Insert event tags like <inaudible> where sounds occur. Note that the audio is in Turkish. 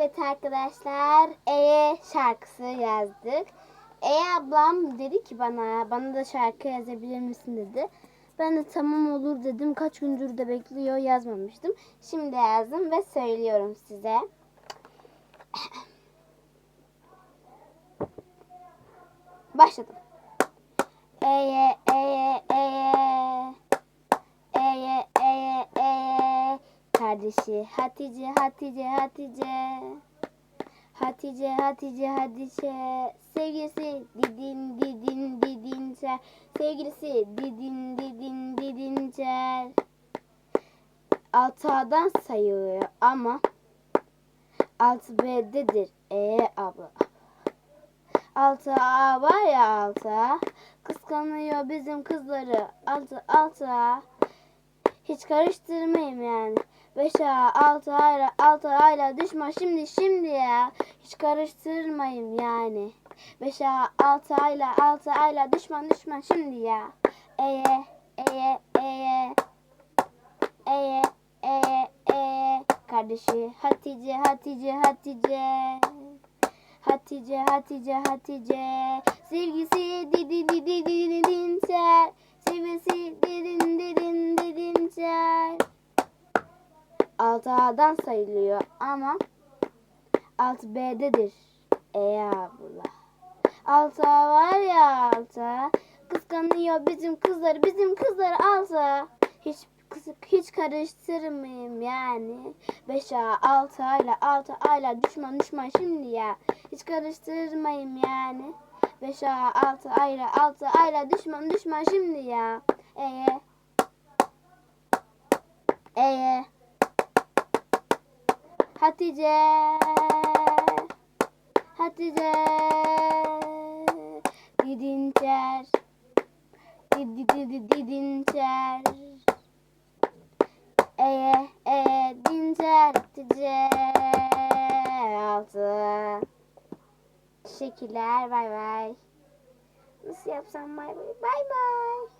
Evet arkadaşlar, E'ye şarkısı yazdık. E ablam dedi ki bana, bana da şarkı yazabilir misin dedi. Ben de tamam olur dedim. Kaç gündür de bekliyor yazmamıştım. Şimdi yazdım ve söylüyorum size. <clears throat> Başladım. Eye, eye, eye. Eye, eye, eye. Kardeşi Hatice, Hatice, Hatice. Hatice, Hatice, Hatice. Sevgilisi Didin, Didin, Didincer. Sevgilisi Didin, Didin, Didincer. Altı A'dan sayılıyor ama altı B'dedir. E abla. Altı A var ya altı. Kıskanıyor bizim kızları. Altı altı. Hiç karıştırmayayım yani. 5 A 6 ayla 6 ayla düşman şimdi şimdi ya. Hiç karıştırmayayım yani. 5 A 6 ayla 6 ayla düşman düşman şimdi ya. Eye eye eye. Eye eye eye. Kardeşi Hatice Hatice Hatice. Hatice Hatice Hatice. Sevgisi didi didi didi dinser. 6A'dan sayılıyor ama 6B'dedir. Ey abla. 6A var ya 6A. Kıskanıyor bizim kızları. Bizim kızları 6A. Hiç hiç karıştırmayayım yani. 5A, 6A ile 6A ile düşman düşman şimdi ya. Hiç karıştırmayayım yani. 5A, 6A ile 6A ile düşman düşman şimdi ya. Eee. Eee. Hatice. Hatice. Didincer. Didi didi didincer. Eye eye dincer. Hatice. Altı. Teşekkürler. Bay bay. Nasıl yapsam bay bay. Bay bay.